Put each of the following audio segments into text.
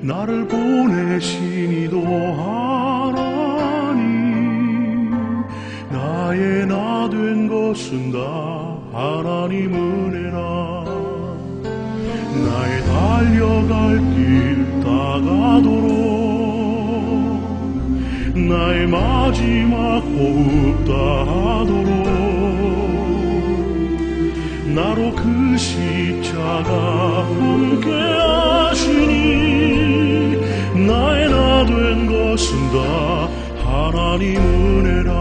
나를 보내시니도 하나님 나의 나 된 것은 다 하나님 은혜라. 나의 달려갈 길 다가도록 나의 마지막 호흡 다하도록 나로 그 십자가 함께 하시니 나의 나 된 것은 다 하나님 은혜라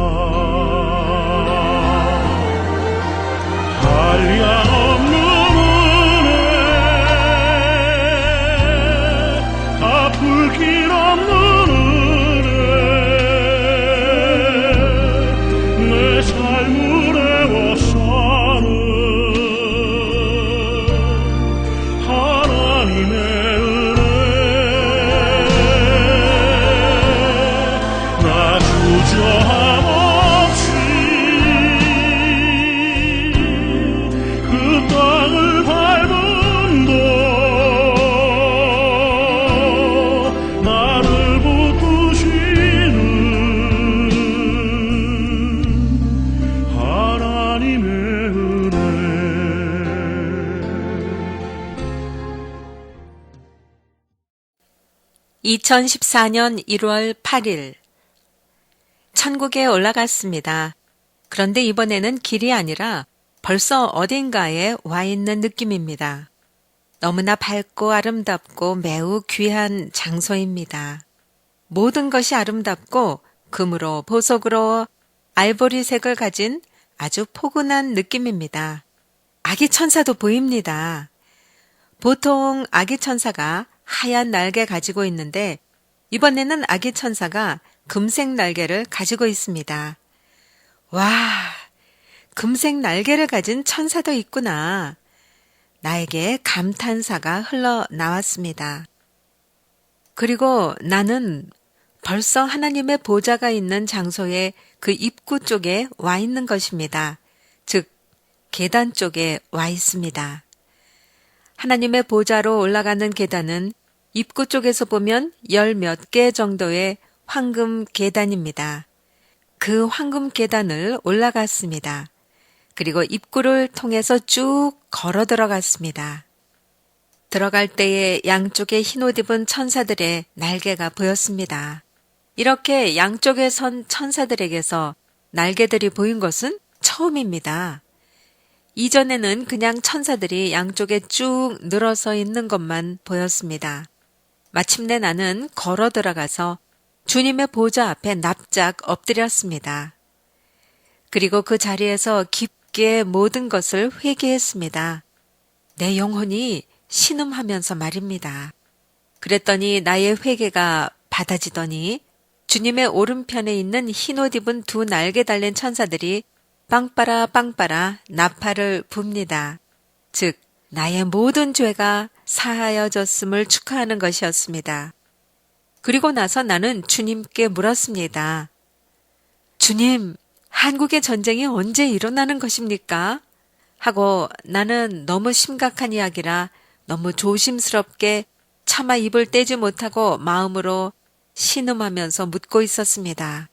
2014년 1월 8일 천국에 올라갔습니다. 그런데 이번에는 길이 아니라 벌써 어딘가에 와 있는 느낌입니다. 너무나 밝고 아름답고 매우 귀한 장소입니다. 모든 것이 아름답고 금으로 보석으로 알보리색을 가진 아주 포근한 느낌입니다. 아기 천사도 보입니다. 보통 아기 천사가 하얀 날개 가지고 있는데 이번에는 아기 천사가 금색 날개를 가지고 있습니다. 와, 금색 날개를 가진 천사도 있구나. 나에게 감탄사가 흘러나왔습니다. 그리고 나는 벌써 하나님의 보좌가 있는 장소의 그 입구 쪽에 와 있는 것입니다. 즉, 계단 쪽에 와 있습니다. 하나님의 보좌로 올라가는 계단은 입구 쪽에서 보면 열 몇 개 정도의 황금 계단입니다. 그 황금 계단을 올라갔습니다. 그리고 입구를 통해서 쭉 걸어 들어갔습니다. 들어갈 때에 양쪽에 흰옷 입은 천사들의 날개가 보였습니다. 이렇게 양쪽에 선 천사들에게서 날개들이 보인 것은 처음입니다. 이전에는 그냥 천사들이 양쪽에 쭉 늘어서 있는 것만 보였습니다. 마침내 나는 걸어 들어가서 주님의 보좌 앞에 납작 엎드렸습니다. 그리고 그 자리에서 깊게 모든 것을 회개했습니다. 내 영혼이 신음하면서 말입니다. 그랬더니 나의 회개가 받아지더니 주님의 오른편에 있는 흰옷 입은 두 날개 달린 천사들이 빵빠라 빵빠라 나팔을 붑니다. 즉 나의 모든 죄가 사하여졌음을 축하하는 것이었습니다. 그리고 나서 나는 주님께 물었습니다. 주님, 한국의 전쟁이 언제 일어나는 것입니까? 하고 나는 너무 심각한 이야기라 너무 조심스럽게 차마 입을 떼지 못하고 마음으로 신음하면서 묻고 있었습니다.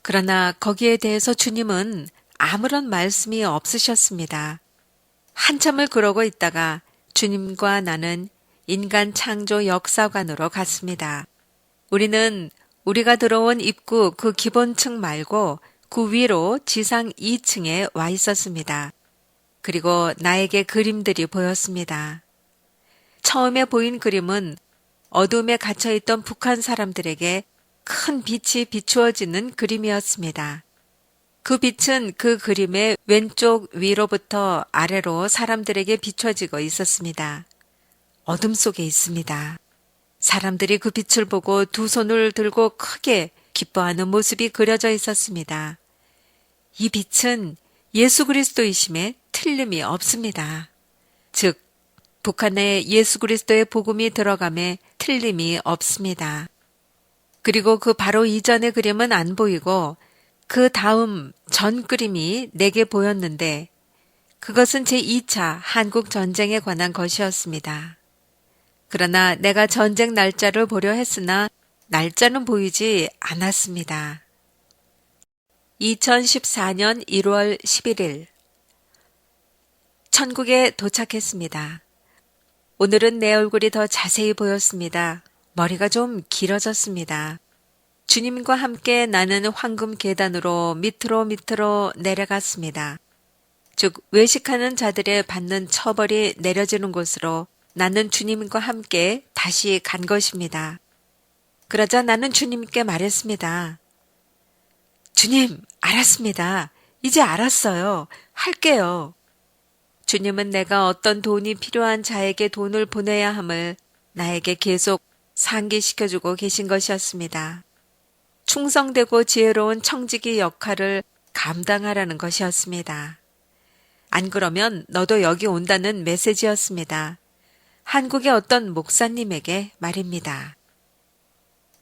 그러나 거기에 대해서 주님은 아무런 말씀이 없으셨습니다. 한참을 그러고 있다가 주님과 나는 인간 창조 역사관으로 갔습니다. 우리는 우리가 들어온 입구 그 기본층 말고 그 위로 지상 2층에 와 있었습니다. 그리고 나에게 그림들이 보였습니다. 처음에 보인 그림은 어둠에 갇혀있던 북한 사람들에게 큰 빛이 비추어지는 그림이었습니다. 그 빛은 그 그림의 왼쪽 위로부터 아래로 사람들에게 비춰지고 있었습니다. 어둠 속에 있습니다. 사람들이 그 빛을 보고 두 손을 들고 크게 기뻐하는 모습이 그려져 있었습니다. 이 빛은 예수 그리스도이심에 틀림이 없습니다. 즉, 북한에 예수 그리스도의 복음이 들어감에 틀림이 없습니다. 그리고 그 바로 이전의 그림은 안 보이고 그 다음 전 그림이 내게 보였는데 그것은 제2차 한국 전쟁에 관한 것이었습니다. 그러나 내가 전쟁 날짜를 보려 했으나 날짜는 보이지 않았습니다. 2014년 1월 11일 천국에 도착했습니다. 오늘은 내 얼굴이 더 자세히 보였습니다. 머리가 좀 길어졌습니다. 주님과 함께 나는 황금 계단으로 밑으로 밑으로 내려갔습니다. 즉, 외식하는 자들의 받는 처벌이 내려지는 곳으로 나는 주님과 함께 다시 간 것입니다. 그러자 나는 주님께 말했습니다. 주님, 알았습니다. 이제 알았어요. 할게요. 주님은 내가 어떤 돈이 필요한 자에게 돈을 보내야 함을 나에게 계속 상기시켜주고 계신 것이었습니다. 충성되고 지혜로운 청지기 역할을 감당하라는 것이었습니다. 안 그러면 너도 여기 온다는 메시지였습니다. 한국의 어떤 목사님에게 말입니다.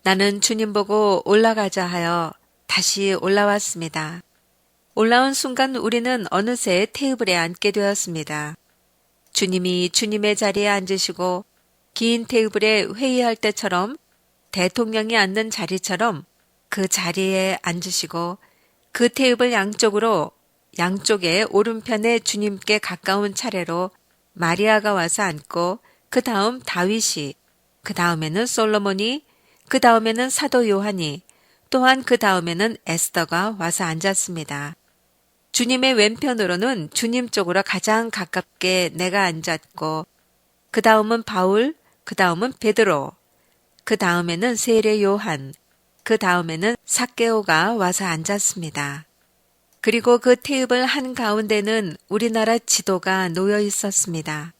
나는 주님 보고 올라가자 하여 다시 올라왔습니다. 올라온 순간 우리는 어느새 테이블에 앉게 되었습니다. 주님이 주님의 자리에 앉으시고 긴 테이블에 회의할 때처럼 대통령이 앉는 자리처럼 그 자리에 앉으시고 그 테이블 양쪽으로 양쪽에 오른편에 주님께 가까운 차례로 마리아가 와서 앉고 그 다음 다윗이 그 다음에는 솔로몬이 그 다음에는 사도 요한이 또한 그 다음에는 에스더가 와서 앉았습니다. 주님의 왼편으로는 주님 쪽으로 가장 가깝게 내가 앉았고 그 다음은 바울, 그 다음은 베드로, 그 다음에는 세례 요한, 그 다음에는 사케오가 와서 앉았습니다. 그리고 그 테이블 한 가운데는 우리나라 지도가 놓여 있었습니다.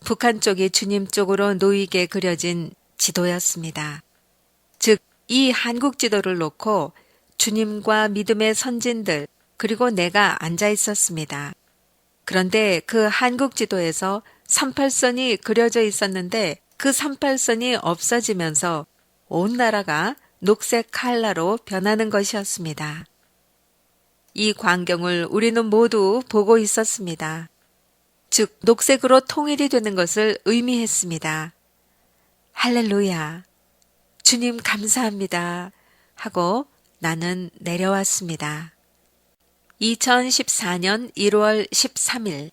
북한 쪽이 주님 쪽으로 놓이게 그려진 지도였습니다. 즉, 이 한국 지도를 놓고 주님과 믿음의 선진들, 그리고 내가 앉아 있었습니다. 그런데 그 한국 지도에서 38선이 그려져 있었는데 그 38선이 없어지면서 온 나라가 녹색 칼라로 변하는 것이었습니다. 이 광경을 우리는 모두 보고 있었습니다. 즉, 녹색으로 통일이 되는 것을 의미했습니다. 할렐루야. 주님 감사합니다. 하고 나는 내려왔습니다. 2014년 1월 13일.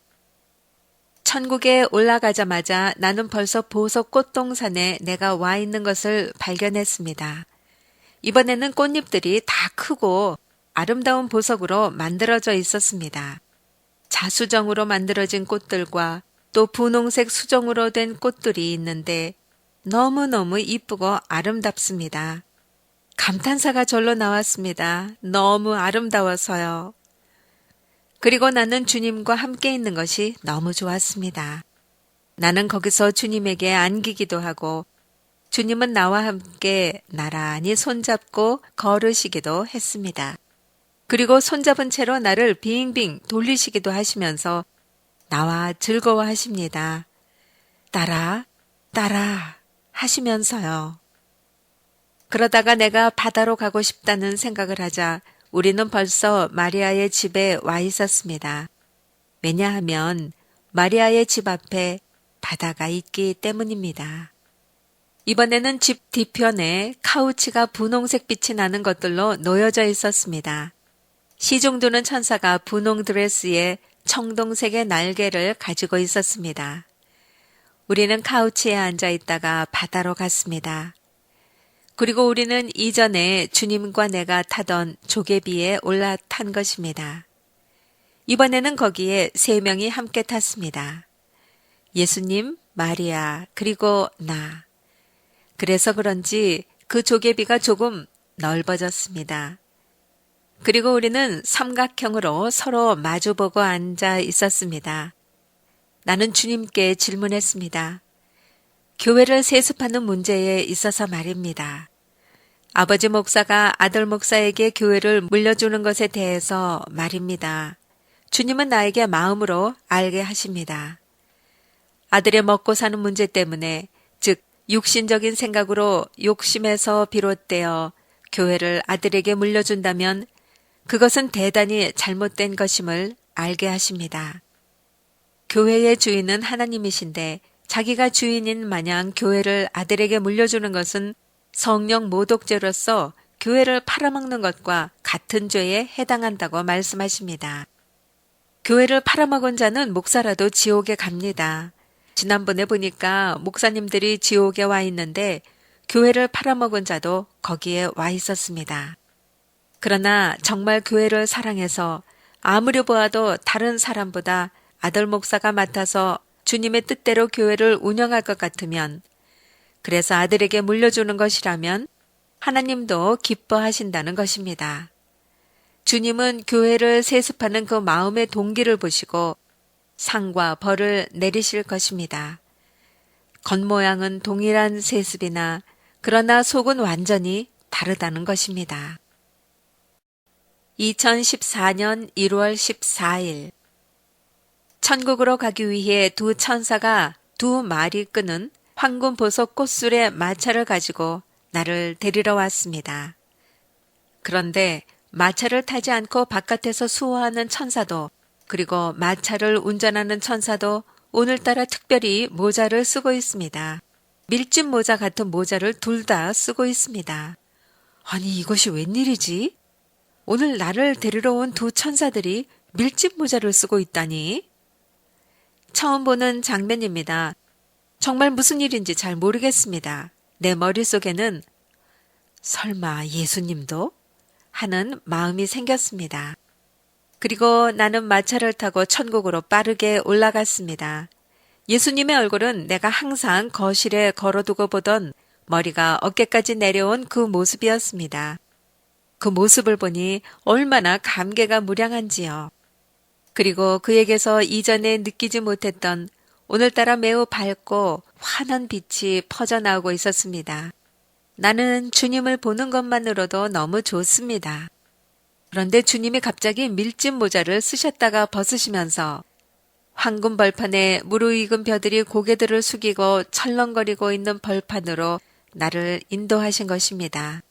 천국에 올라가자마자 나는 벌써 보석 꽃동산에 내가 와 있는 것을 발견했습니다. 이번에는 꽃잎들이 다 크고 아름다운 보석으로 만들어져 있었습니다. 자수정으로 만들어진 꽃들과 또 분홍색 수정으로 된 꽃들이 있는데 너무너무 이쁘고 아름답습니다. 감탄사가 절로 나왔습니다. 너무 아름다워서요. 그리고 나는 주님과 함께 있는 것이 너무 좋았습니다. 나는 거기서 주님에게 안기기도 하고 주님은 나와 함께 나란히 손잡고 걸으시기도 했습니다. 그리고 손잡은 채로 나를 빙빙 돌리시기도 하시면서 나와 즐거워 하십니다. 따라, 따라 하시면서요. 그러다가 내가 바다로 가고 싶다는 생각을 하자 우리는 벌써 마리아의 집에 와 있었습니다. 왜냐하면 마리아의 집 앞에 바다가 있기 때문입니다. 이번에는 집 뒤편에 카우치가 분홍색 빛이 나는 것들로 놓여져 있었습니다. 시중두는 천사가 분홍 드레스에 청동색의 날개를 가지고 있었습니다. 우리는 카우치에 앉아 있다가 바다로 갔습니다. 그리고 우리는 이전에 주님과 내가 타던 조개비에 올라탄 것입니다. 이번에는 거기에 세 명이 함께 탔습니다. 예수님, 마리아, 그리고 나. 그래서 그런지 그 조개비가 조금 넓어졌습니다. 그리고 우리는 삼각형으로 서로 마주보고 앉아 있었습니다. 나는 주님께 질문했습니다. 교회를 세습하는 문제에 있어서 말입니다. 아버지 목사가 아들 목사에게 교회를 물려주는 것에 대해서 말입니다. 주님은 나에게 마음으로 알게 하십니다. 아들의 먹고 사는 문제 때문에, 즉, 육신적인 생각으로 욕심에서 비롯되어 교회를 아들에게 물려준다면 그것은 대단히 잘못된 것임을 알게 하십니다. 교회의 주인은 하나님이신데 자기가 주인인 마냥 교회를 아들에게 물려주는 것은 성령 모독죄로서 교회를 팔아먹는 것과 같은 죄에 해당한다고 말씀하십니다. 교회를 팔아먹은 자는 목사라도 지옥에 갑니다. 지난번에 보니까 목사님들이 지옥에 와 있는데 교회를 팔아먹은 자도 거기에 와 있었습니다. 그러나 정말 교회를 사랑해서 아무리 보아도 다른 사람보다 아들 목사가 맡아서 주님의 뜻대로 교회를 운영할 것 같으면 그래서 아들에게 물려주는 것이라면 하나님도 기뻐하신다는 것입니다. 주님은 교회를 세습하는 그 마음의 동기를 보시고 상과 벌을 내리실 것입니다. 겉모양은 동일한 세습이나 그러나 속은 완전히 다르다는 것입니다. 2014년 1월 14일 천국으로 가기 위해 두 천사가 두 마리 끄는 황금 보석 꽃술의 마차를 가지고 나를 데리러 왔습니다. 그런데 마차를 타지 않고 바깥에서 수호하는 천사도 그리고 마차를 운전하는 천사도 오늘따라 특별히 모자를 쓰고 있습니다. 밀짚 모자 같은 모자를 둘 다 쓰고 있습니다. 아니 이것이 웬일이지? 오늘 나를 데리러 온 두 천사들이 밀짚 모자를 쓰고 있다니? 처음 보는 장면입니다. 정말 무슨 일인지 잘 모르겠습니다. 내 머릿속에는 설마 예수님도? 하는 마음이 생겼습니다. 그리고 나는 마차를 타고 천국으로 빠르게 올라갔습니다. 예수님의 얼굴은 내가 항상 거실에 걸어두고 보던 머리가 어깨까지 내려온 그 모습이었습니다. 그 모습을 보니 얼마나 감개가 무량한지요. 그리고 그에게서 이전에 느끼지 못했던 오늘따라 매우 밝고 환한 빛이 퍼져나오고 있었습니다. 나는 주님을 보는 것만으로도 너무 좋습니다. 그런데 주님이 갑자기 밀짚 모자를 쓰셨다가 벗으시면서 황금 벌판에 무르익은 벼들이 고개들을 숙이고 철렁거리고 있는 벌판으로 나를 인도하신 것입니다.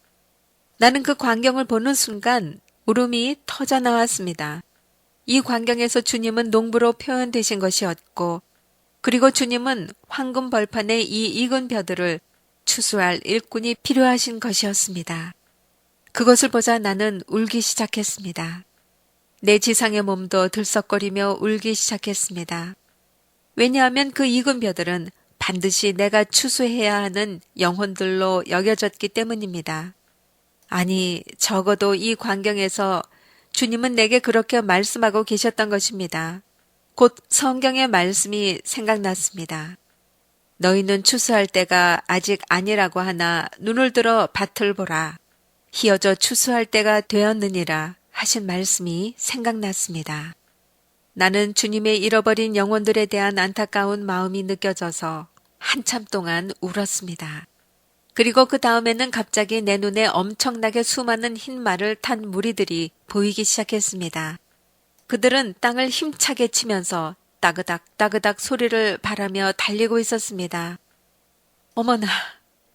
나는 그 광경을 보는 순간 울음이 터져 나왔습니다. 이 광경에서 주님은 농부로 표현되신 것이었고, 그리고 주님은 황금 벌판의 이 익은 벼들을 추수할 일꾼이 필요하신 것이었습니다. 그것을 보자 나는 울기 시작했습니다. 내 지상의 몸도 들썩거리며 울기 시작했습니다. 왜냐하면 그 익은 벼들은 반드시 내가 추수해야 하는 영혼들로 여겨졌기 때문입니다. 아니, 적어도 이 광경에서 주님은 내게 그렇게 말씀하고 계셨던 것입니다. 곧 성경의 말씀이 생각났습니다. 너희는 추수할 때가 아직 아니라고 하나 눈을 들어 밭을 보라. 희어져 추수할 때가 되었느니라 하신 말씀이 생각났습니다. 나는 주님의 잃어버린 영혼들에 대한 안타까운 마음이 느껴져서 한참 동안 울었습니다. 그리고 그 다음에는 갑자기 내 눈에 엄청나게 수많은 흰 말을 탄 무리들이 보이기 시작했습니다. 그들은 땅을 힘차게 치면서 따그닥 따그닥 소리를 바라며 달리고 있었습니다. 어머나,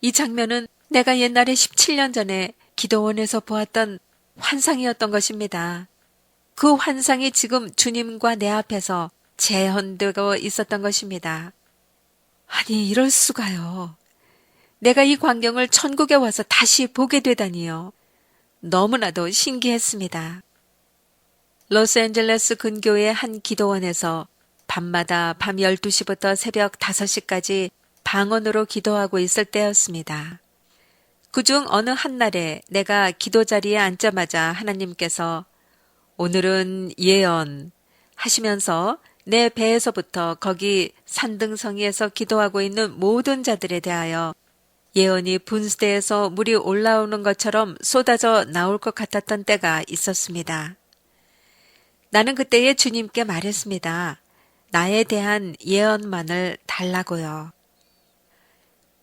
이 장면은 내가 옛날에 17년 전에 기도원에서 보았던 환상이었던 것입니다. 그 환상이 지금 주님과 내 앞에서 재현되고 있었던 것입니다. 아니, 이럴 수가요. 내가 이 광경을 천국에 와서 다시 보게 되다니요. 너무나도 신기했습니다. 로스앤젤레스 근교의 한 기도원에서 밤마다 밤 12시부터 새벽 5시까지 방언으로 기도하고 있을 때였습니다. 그중 어느 한날에 내가 기도 자리에 앉자마자 하나님께서 오늘은 예언 하시면서 내 배에서부터 거기 산등성이에서 기도하고 있는 모든 자들에 대하여 예언이 분수대에서 물이 올라오는 것처럼 쏟아져 나올 것 같았던 때가 있었습니다. 나는 그때에 주님께 말했습니다. 나에 대한 예언만을 달라고요.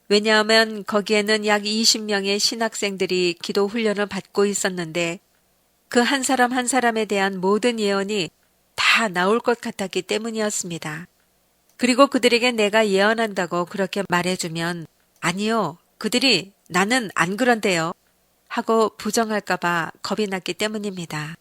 왜냐하면 거기에는 약 20명의 신학생들이 기도 훈련을 받고 있었는데 그 한 사람 한 사람에 대한 모든 예언이 다 나올 것 같았기 때문이었습니다. 그리고 그들에게 내가 예언한다고 그렇게 말해주면 아니요, 그들이 나는 안 그런데요. 하고 부정할까봐 겁이 났기 때문입니다.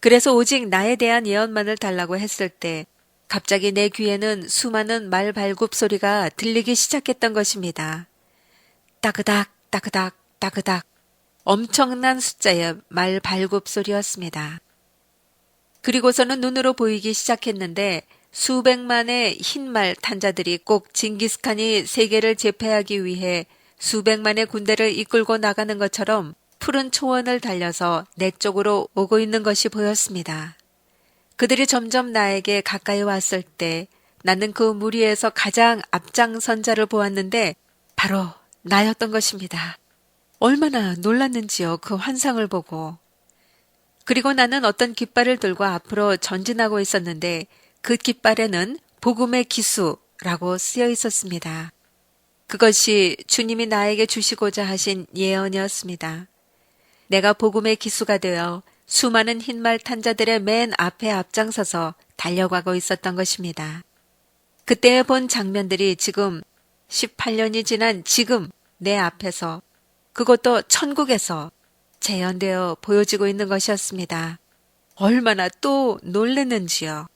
그래서 오직 나에 대한 예언만을 달라고 했을 때 갑자기 내 귀에는 수많은 말 발굽 소리가 들리기 시작했던 것입니다. 따그닥, 따그닥, 따그닥. 엄청난 숫자의 말 발굽 소리였습니다. 그리고서는 눈으로 보이기 시작했는데 수백만의 흰말 탄자들이 꼭 징기스칸이 세계를 제패하기 위해 수백만의 군대를 이끌고 나가는 것처럼 푸른 초원을 달려서 내 쪽으로 오고 있는 것이 보였습니다. 그들이 점점 나에게 가까이 왔을 때 나는 그 무리에서 가장 앞장선 자를 보았는데 바로 나였던 것입니다. 얼마나 놀랐는지요, 그 환상을 보고. 그리고 나는 어떤 깃발을 들고 앞으로 전진하고 있었는데 그 깃발에는 복음의 기수라고 쓰여 있었습니다. 그것이 주님이 나에게 주시고자 하신 예언이었습니다. 내가 복음의 기수가 되어 수많은 흰말 탄자들의 맨 앞에 앞장서서 달려가고 있었던 것입니다. 그때 본 장면들이 지금 18년이 지난 지금 내 앞에서 그것도 천국에서 재현되어 보여지고 있는 것이었습니다. 얼마나 또 놀랬는지요.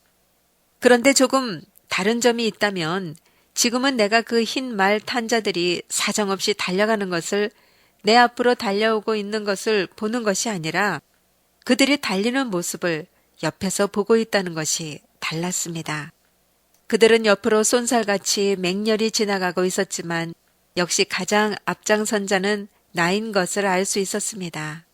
그런데 조금 다른 점이 있다면 지금은 내가 그 흰 말 탄자들이 사정없이 달려가는 것을 내 앞으로 달려오고 있는 것을 보는 것이 아니라 그들이 달리는 모습을 옆에서 보고 있다는 것이 달랐습니다. 그들은 옆으로 쏜살같이 맹렬히 지나가고 있었지만 역시 가장 앞장선 자는 나인 것을 알 수 있었습니다.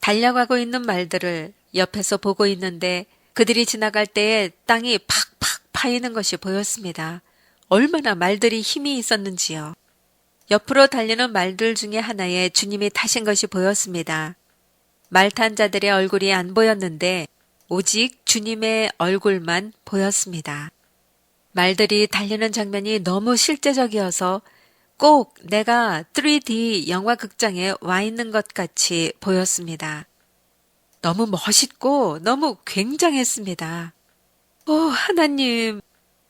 달려가고 있는 말들을 옆에서 보고 있는데 그들이 지나갈 때에 땅이 팍팍 파이는 것이 보였습니다. 얼마나 말들이 힘이 있었는지요. 옆으로 달리는 말들 중에 하나에 주님이 타신 것이 보였습니다. 말탄 자들의 얼굴이 안 보였는데 오직 주님의 얼굴만 보였습니다. 말들이 달리는 장면이 너무 실제적이어서 꼭 내가 3D 영화 극장에 와 있는 것 같이 보였습니다. 너무 멋있고 너무 굉장했습니다. 오, 하나님!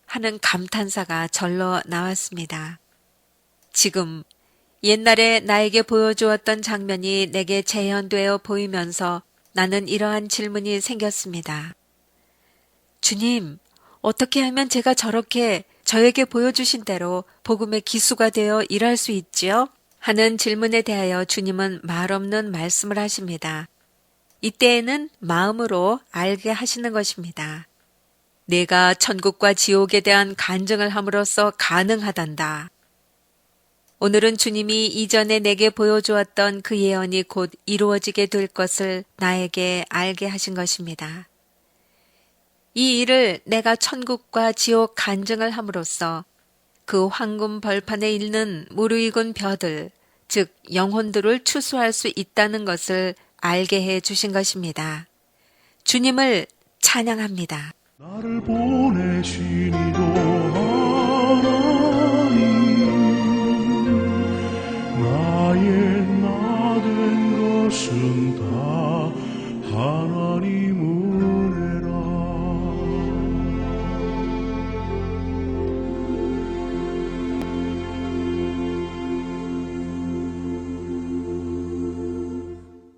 하는 감탄사가 절로 나왔습니다. 지금 옛날에 나에게 보여주었던 장면이 내게 재현되어 보이면서 나는 이러한 질문이 생겼습니다. 주님, 어떻게 하면 제가 저렇게 저에게 보여주신 대로 복음의 기수가 되어 일할 수 있지요? 하는 질문에 대하여 주님은 말없는 말씀을 하십니다. 이때에는 마음으로 알게 하시는 것입니다. 내가 천국과 지옥에 대한 간증을 함으로써 가능하단다. 오늘은 주님이 이전에 내게 보여주었던 그 예언이 곧 이루어지게 될 것을 나에게 알게 하신 것입니다. 이 일을 내가 천국과 지옥 간증을 함으로써 그 황금 벌판에 있는 무르익은 벼들, 즉 영혼들을 추수할 수 있다는 것을 알게 해 주신 것입니다. 주님을 찬양합니다. Shalom